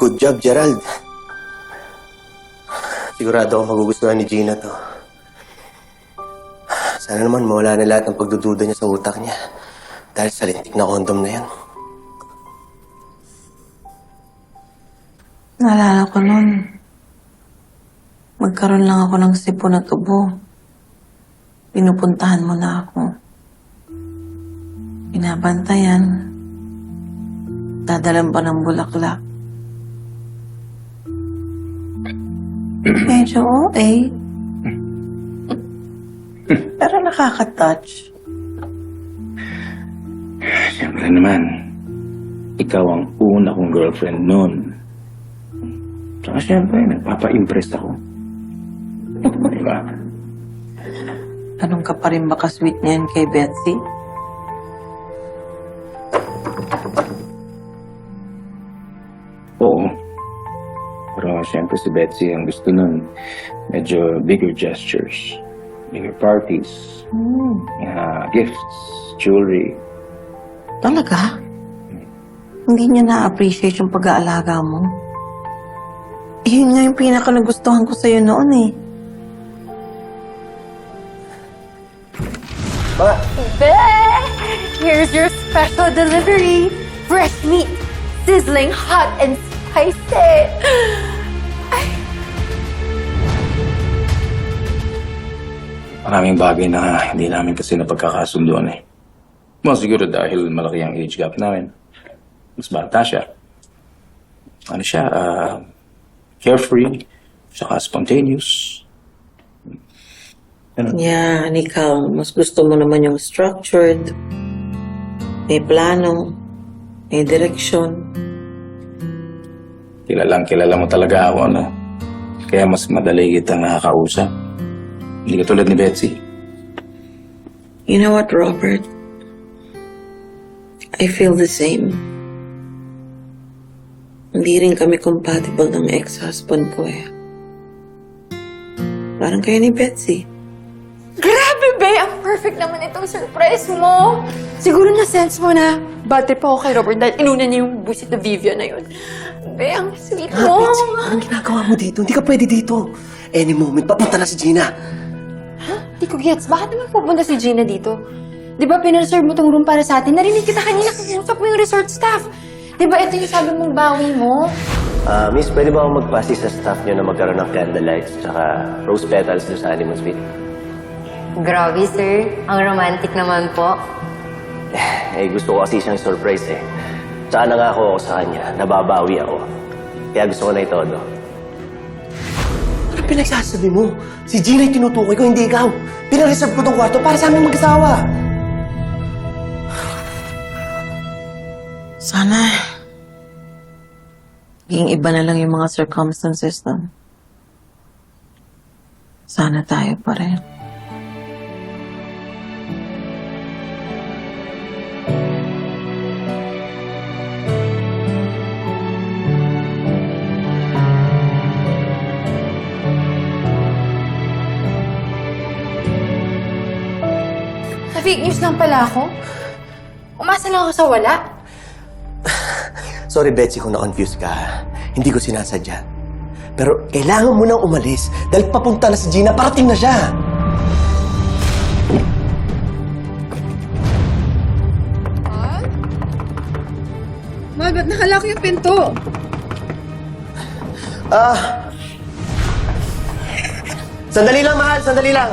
Good job, Gerald. Sigurado ako magugustuhan ni Gina to. Sana naman mawala na lahat ng pagdududa niya sa utak niya. Dahil sa lintik na kondom na yan. Naalala ko nun. Magkaroon lang ako ng sipon at ubo. Pinupuntahan mo na ako. Binabantayan. Dadalan pa ng bulaklak. Medyo okay. Pero nakaka-touch. Siyempre naman, ikaw ang una kong girlfriend noon. Saka siyempre, nagpapa-impress ako. diba? Anong ka pa rin ba ka-sweet niyan kay Betsy? Pero siyempre si Betsy ang gusto nun. Medyo bigger gestures. Bigger parties. ah, gifts. Jewelry. Talaga? Hindi niya na-appreciate yung pag-aalaga mo? Eh, Yun nga yung pinaka nagustuhan ko sa'yo noon eh. Be! Here's your special delivery. Fresh meat, sizzling hot and spicy. Maraming bagay na hindi namin kasi napagkakasunduan eh. Mo siguro dahil malaki ang age gap namin. Mas bata siya. Ano siya, ah, carefree, saka spontaneous. Ano? Yan, ikaw, mas gusto mo naman yung structured, may plano, may direksyon. Kilalang kilala mo talaga ako, ano? Kaya mas madali kitang nakakausap. Hindi ka tulad ni Betsy. You know what, Robert? I feel the same. Hindi rin kami compatible ng ex-husband ko eh. Parang kayo ni Betsy. Grabe, Be! Ang perfect naman itong surprise mo. Siguro na-sense mo na bad trip ako kay Robert dahil inuna niya yung busit na Vivian na yun. Be, ang sweet mo. anong ginagawa mo dito? Hindi ka pwede dito. Any moment, papunta na si Gina. Ko gets. Bakit naman pupunta si Gina dito? Di ba pinreserve mo tong room para sa atin? Narinig kita kanina kakausap mo yung resort staff. Di ba ito yung sabi mong bawi mo? Ah, miss, pwede ba akong magpasi sa staff niyo na magkaroon ng candlelights tsaka rose petals doon sa honeymoon suite? Grabe, sir. Ang romantic naman po. Eh, gusto ko kasi siyang surprise eh. Tsaka nangako ako sa kanya, nababawi ako. Kaya gusto ko na itodo. Ano pinagsasabi mo? Si Gina yung tinutukoy ko, hindi ikaw. Pinareserve ko tong kwarto para sa aming mag-asawa. Sana, maging iba na lang yung mga circumstances nun. Sana tayo pa rin. Na fake news lang pala ako? Umasa lang ako sa wala? Sorry, Betsy, kung na-confuse ka. Hindi ko sinasadya. Pero kailangan mo nang umalis dahil papunta na si Gina, parating na siya. Mahal, ba't nakalaki yung pinto? Ah! Sandali lang, mahal. Sandali lang.